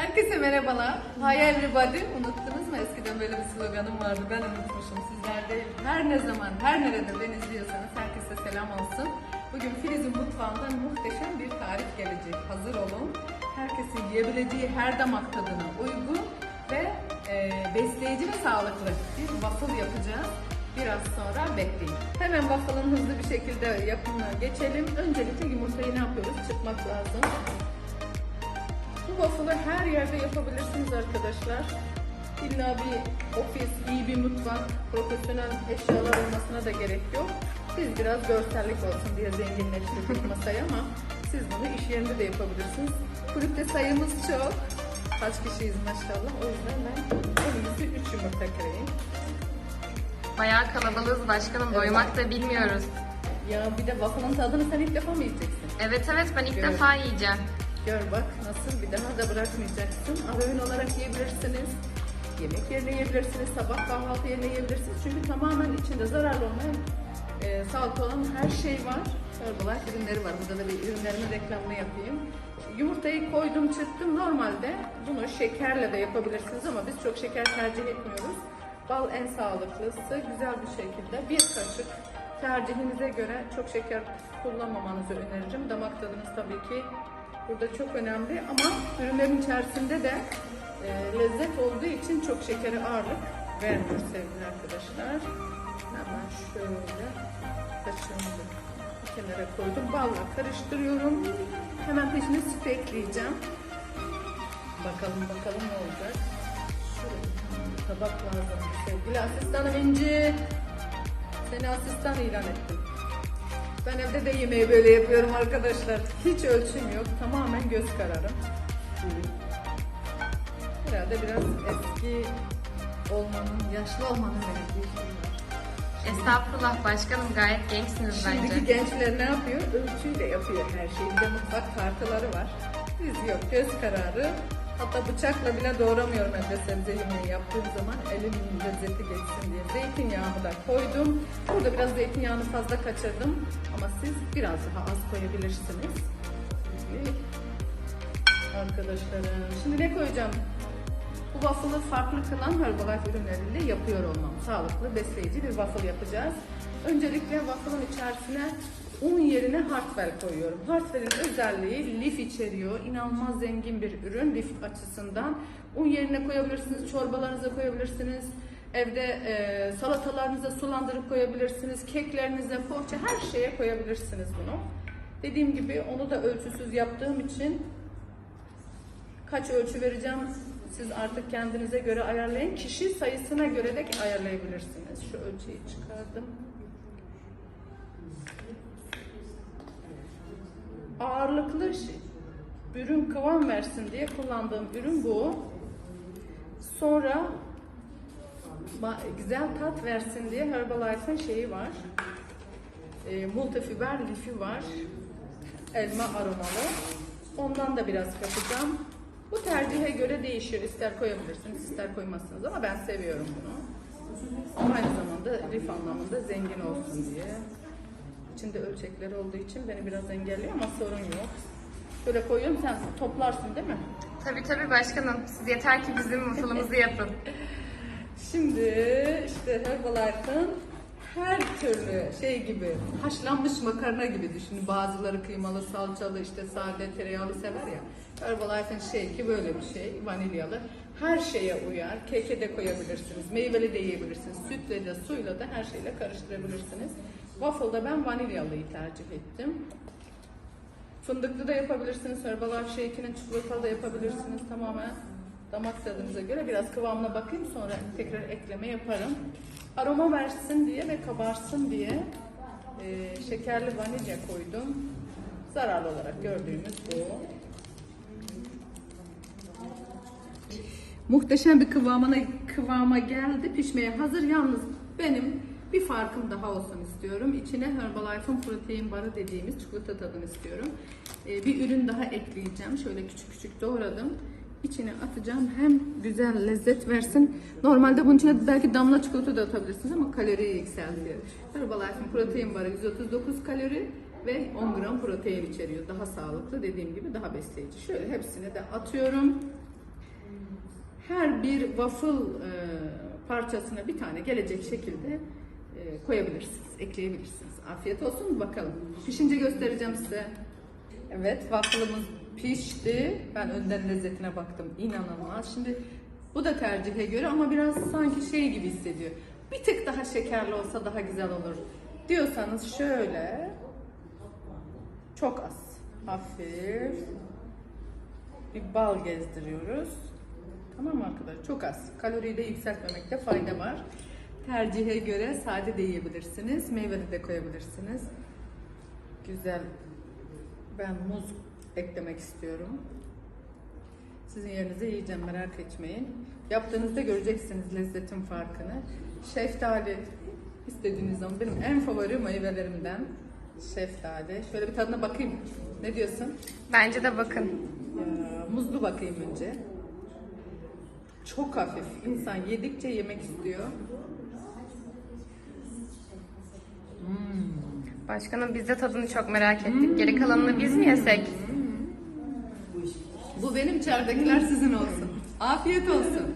Herkese merhabalar. Hi everybody. Unuttunuz mu? Eskiden böyle bir sloganım vardı. Ben unutmuşum. Sizler de her ne zaman, her nerede beni izliyorsanız herkese selam olsun. Bugün Filiz'in mutfağından muhteşem bir tarif gelecek. Hazır olun. Herkesin yiyebileceği her damak tadına uygun ve e, besleyici ve sağlıklı bir waffle yapacağız. Biraz sonra bekleyin. Hemen waffle'ın hızlı bir şekilde yapımına geçelim. Öncelikle yumurtayı ne yapıyoruz? Çırpmak lazım. Bu waffle'ı her yerde yapabilirsiniz arkadaşlar. İlla bir ofis, iyi bir mutfak, profesyonel eşyalar olmasına da gerek yok. Biz biraz görsellik olsun diye zenginleştirdik masayı ama siz bunu iş yerinde de yapabilirsiniz. Kulüpte sayımız çok. Kaç kişiyiz maşallah. O yüzden ben önümüzde 3 yumurta kırayım. Bayağı kalabalığız başkanım. Doymak da bilmiyoruz. Ya bir de waffle'ın tadını sen ilk defa mı yiyeceksin? Evet evet ben ilk Gör. defa yiyeceğim. Gör bak nasıl bir daha da bırakmayacaksın. Ara öğün olarak yiyebilirsiniz. Yemek yerine yiyebilirsiniz. Sabah kahvaltı yerine yiyebilirsiniz. Çünkü tamamen içinde zararlı olmayan, e, sağlıklı olan her şey var. Herbalife ürünleri var. Burada da bir ürünlerimin reklamını yapayım. Yumurtayı koydum, çırptım. Normalde bunu şekerle de yapabilirsiniz ama biz çok şeker tercih etmiyoruz. Bal en sağlıklısı. Güzel bir şekilde bir kaşık tercihinize göre çok şeker kullanmamanızı öneririm. Damak tadınız tabii ki burada çok önemli ama ürünlerin içerisinde de e, lezzet olduğu için çok şekeri ağırlık vermiyor sevgili arkadaşlar. Hemen şöyle kaşığımızı bir kenara koydum. Balla karıştırıyorum. Hemen peşine süt ekleyeceğim. Bakalım bakalım ne olacak. Bir tabak lazım sevgili asistanım İnci. Seni asistan ilan ettim. Ben evde de yemeği böyle yapıyorum arkadaşlar. Hiç ölçüm yok. Tamamen göz kararı. Herhalde biraz eski olmanın, yaşlı olmanın var. Estağfurullah başkanım gayet gençsiniz Şimdiki bence. gençler ne yapıyor? Ölçüyle yapıyor her şeyi. Bir de mutfak tartıları var. Biz yok, göz kararı. Hatta bıçakla bile doğramıyorum evde sebze yemeği yaptığım zaman elimin lezzeti geçsin diye. Zeytinyağımı da koydum. Burada biraz zeytinyağını fazla kaçırdım. Ama siz biraz daha az koyabilirsiniz. Arkadaşlarım. Şimdi ne koyacağım? Bu waffle'ı farklı kılan Herbalife ürünleriyle yapıyor olmam. Sağlıklı, besleyici bir waffle yapacağız. Öncelikle waffle'ın içerisine un yerine Hartwell koyuyorum. Hartwell'in özelliği lif içeriyor. İnanılmaz zengin bir ürün lif açısından. Un yerine koyabilirsiniz, çorbalarınıza koyabilirsiniz. Evde e, salatalarınıza sulandırıp koyabilirsiniz. Keklerinize, poğaça her şeye koyabilirsiniz bunu. Dediğim gibi onu da ölçüsüz yaptığım için kaç ölçü vereceğim siz artık kendinize göre ayarlayın. Kişi sayısına göre de ayarlayabilirsiniz. Şu ölçüyü çıkardım. Ağırlıklı şey- ürün kıvam versin diye kullandığım ürün bu. Sonra güzel tat versin diye Herbalife'ın şeyi var. E, multifiber lifi var. Elma aromalı. Ondan da biraz katacağım. Bu tercihe göre değişir. İster koyabilirsiniz, ister koymazsınız ama ben seviyorum bunu. Ama aynı zamanda lif anlamında zengin olsun diye. İçinde ölçekleri olduğu için beni biraz engelliyor ama sorun yok. Şöyle koyuyorum sen toplarsın değil mi? Tabii tabii başkanım. Siz yeter ki bizim waffle'ımızı yapın. Şimdi işte Herbalife'ın her türlü şey gibi haşlanmış makarna gibi düşünün. Bazıları kıymalı, salçalı, işte sade, tereyağlı sever ya. Herbalife'ın şey ki böyle bir şey, vanilyalı. Her şeye uyar. Keke de koyabilirsiniz, meyveli de yiyebilirsiniz. Sütle de, suyla da her şeyle karıştırabilirsiniz. Waffle'da ben vanilyalıyı tercih ettim. Fındıklı da yapabilirsiniz. Herbalife shake'ini çikolatalı da yapabilirsiniz. Tamamen damak tadınıza göre. Biraz kıvamına bakayım sonra tekrar ekleme yaparım. Aroma versin diye ve kabarsın diye e, şekerli vanilya koydum. Zararlı olarak gördüğümüz bu. Muhteşem bir kıvamına kıvama geldi. Pişmeye hazır. Yalnız benim bir farkım daha olsun istiyorum. İçine Herbalife'ın protein barı dediğimiz çikolata tadını istiyorum. Ee, bir ürün daha ekleyeceğim. Şöyle küçük küçük doğradım. İçine atacağım. Hem güzel lezzet versin. Normalde bunun içine belki damla çikolata da atabilirsiniz ama kaloriyi yükseltiyor. Herbalife'ın protein barı 139 kalori ve 10 gram protein içeriyor. Daha sağlıklı dediğim gibi daha besleyici. Şöyle hepsini de atıyorum. her bir waffle e, parçasına bir tane gelecek şekilde e, koyabilirsiniz, ekleyebilirsiniz. Afiyet olsun bakalım. Pişince göstereceğim size. Evet waffle'ımız pişti. Ben önden lezzetine baktım. İnanılmaz. Şimdi bu da tercihe göre ama biraz sanki şey gibi hissediyor. Bir tık daha şekerli olsa daha güzel olur diyorsanız şöyle çok az hafif bir bal gezdiriyoruz. Tamam mı arkadaşlar? Çok az. Kaloriyi de yükseltmemekte fayda var. Tercihe göre sade de yiyebilirsiniz. Meyveli de koyabilirsiniz. Güzel. Ben muz eklemek istiyorum. Sizin yerinize yiyeceğim merak etmeyin. Yaptığınızda göreceksiniz lezzetin farkını. Şeftali istediğiniz zaman benim en favori meyvelerimden şeftali. Şöyle bir tadına bakayım. Ne diyorsun? Bence de bakın. Ya, muzlu bakayım önce. Çok hafif. İnsan yedikçe yemek istiyor. Başkanım biz de tadını çok merak ettik. Geri kalanını biz mi yesek? Bu benim içeridekiler sizin olsun. Afiyet olsun.